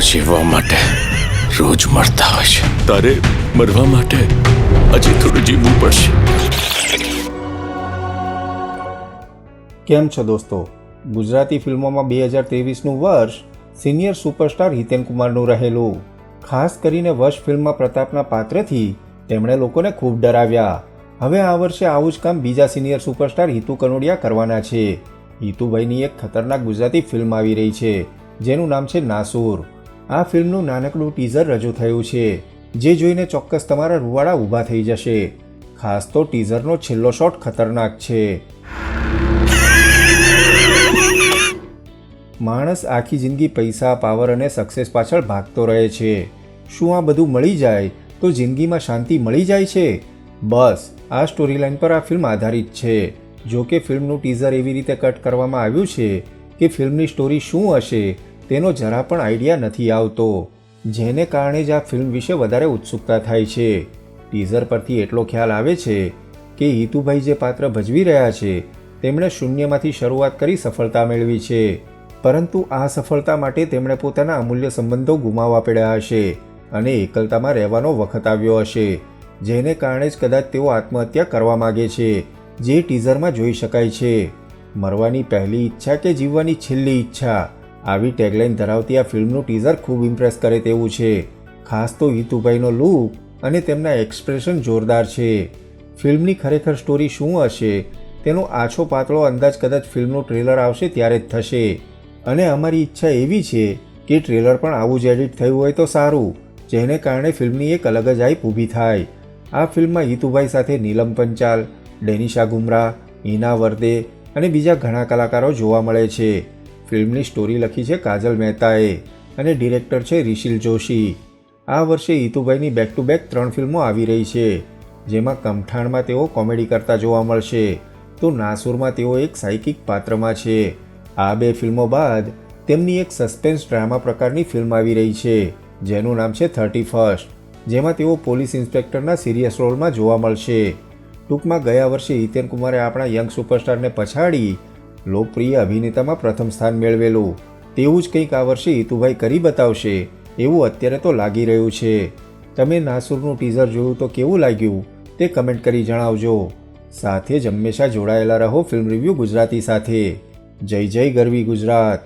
જીવવા માટે રોજ મરતા હોય છે. તારે મરવા માટે હજી થોડું જીવવું પડશે. કેમ છો દોસ્તો? ગુજરાતી ફિલ્મોમાં બે હજાર ત્રેવીસનું વર્ષ સિનિયર સુપરસ્ટાર હિતેન કુમારનું રહેલું. ખાસ કરીને વર્ષ ફિલ્મમાં પ્રતાપના પાત્રથી તેમણે લોકોને ખૂબ ડરાવ્યા. હવે આ વર્ષે આવું જ કામ બીજા સિનિયર સુપરસ્ટાર હિતુ કનોડિયા કરવાના છે. હિતુભાઈની એક ખતરનાક ગુજરાતી ફિલ્મ આવી રહી છે જેનું નામ છે નાસુર. આ ફિલ્મનું નાનકડું ટીઝર રજૂ થયું છે, જે જોઈને ચોક્કસ તમારા રૂવાડા ઊભા થઈ જશે. ખાસ તો ટીઝરનો છેલ્લો શોટ ખતરનાક છે. માણસ આખી જિંદગી પૈસા, પાવર અને સક્સેસ પાછળ ભાગતો રહે છે. શું આ બધું મળી જાય? તો જિંદગીમાં શાંતિ મળી જાય છે? બસ, આ સ્ટોરી લાઇન પર આ ફિલ્મ આધારિત છે. જો કે ફિલ્મનું ટીઝર એવી રીતે કટ કરવામાં આવ્યું છે કે ફિલ્મની સ્ટોરી શું હશે? તેનો જરા પણ આઈડિયા નથી આવતો. જેને કારણે જ આ ફિલ્મ વિશે વધારે ઉત્સુકતા થાય છે. ટીઝર પરથી એટલો ખ્યાલ આવે છે કે હિતુભાઈ જે પાત્ર ભજવી રહ્યા છે, તેમણે શૂન્યમાંથી શરૂઆત કરી સફળતા મેળવી છે. પરંતુ આ સફળતા માટે તેમણે પોતાના અમૂલ્ય સંબંધો ગુમાવવા પડ્યા હશે અને એકલતામાં રહેવાનો વખત આવ્યો હશે, જેને કારણે જ કદાચ તેઓ આત્મહત્યા કરવા માગે છે, જે ટીઝરમાં જોઈ શકાય છે. મરવાની પહેલી ઈચ્છા કે જીવવાની છેલ્લી ઈચ્છા? આવી ટેગલાઇન ધરાવતી આ ફિલ્મનું ટીઝર ખૂબ ઇમ્પ્રેસ કરે તેવું છે. ખાસ તો હિતુભાઈનો લુક અને તેમના એક્સપ્રેશન જોરદાર છે. ફિલ્મની ખરેખર સ્ટોરી શું હશે? તેનો આછો પાતળો અંદાજ કદાચ ફિલ્મનું ટ્રેલર આવશે ત્યારે જ થશે. અને અમારી ઈચ્છા એવી છે કે ટ્રેલર પણ આવું જ એડિટ થયું હોય તો સારું, જેને કારણે ફિલ્મની એક અલગ જ હાઈપ ઊભી થાય. આ ફિલ્મમાં હિતુભાઈ સાથે નીલમ પંચાલ, ડેનિશા ગુમરા, હિના વર્દે અને બીજા ઘણા કલાકારો જોવા મળે છે. ફિલ્મની સ્ટોરી લખી છે કાજલ મહેતાએ અને ડિરેક્ટર છે રિશિલ જોશી. આ વર્ષે હિતુભાઈની બેક ટુ બેક ત્રણ ફિલ્મો આવી રહી છે, જેમાં કમઠાણમાં તેઓ કોમેડી કરતા જોવા મળશે. તો નાસુરમાં તેઓ એક સાયકિક પાત્રમાં છે. આ બે ફિલ્મો બાદ તેમની એક સસ્પેન્સ ડ્રામા પ્રકારની ફિલ્મ આવી રહી છે, જેનું નામ છે થર્ટી ફર્સ્ટ, જેમાં તેઓ પોલીસ ઇન્સ્પેક્ટરના સિરિયસ રોલમાં જોવા મળશે. ટૂંકમાં ગયા વર્ષે હિતેન કુમારે આપણા યંગ સુપરસ્ટારને પછાડી લોકપ્રિય અભિનેતામાં પ્રથમ સ્થાન મેળવેલું. તેવું જ કંઈક આ વર્ષે હિતુભાઈ કરી બતાવશે, એવું અત્યારે તો લાગી રહ્યું છે. તમે નાસુરનું ટીઝર જોયું તો કેવું લાગ્યું? તે કમેન્ટ કરી જણાવજો. સાથે જ હંમેશા જોડાયેલા રહો ફિલ્મ રિવ્યૂ ગુજરાતી સાથે. જય જય ગરવી ગુજરાત.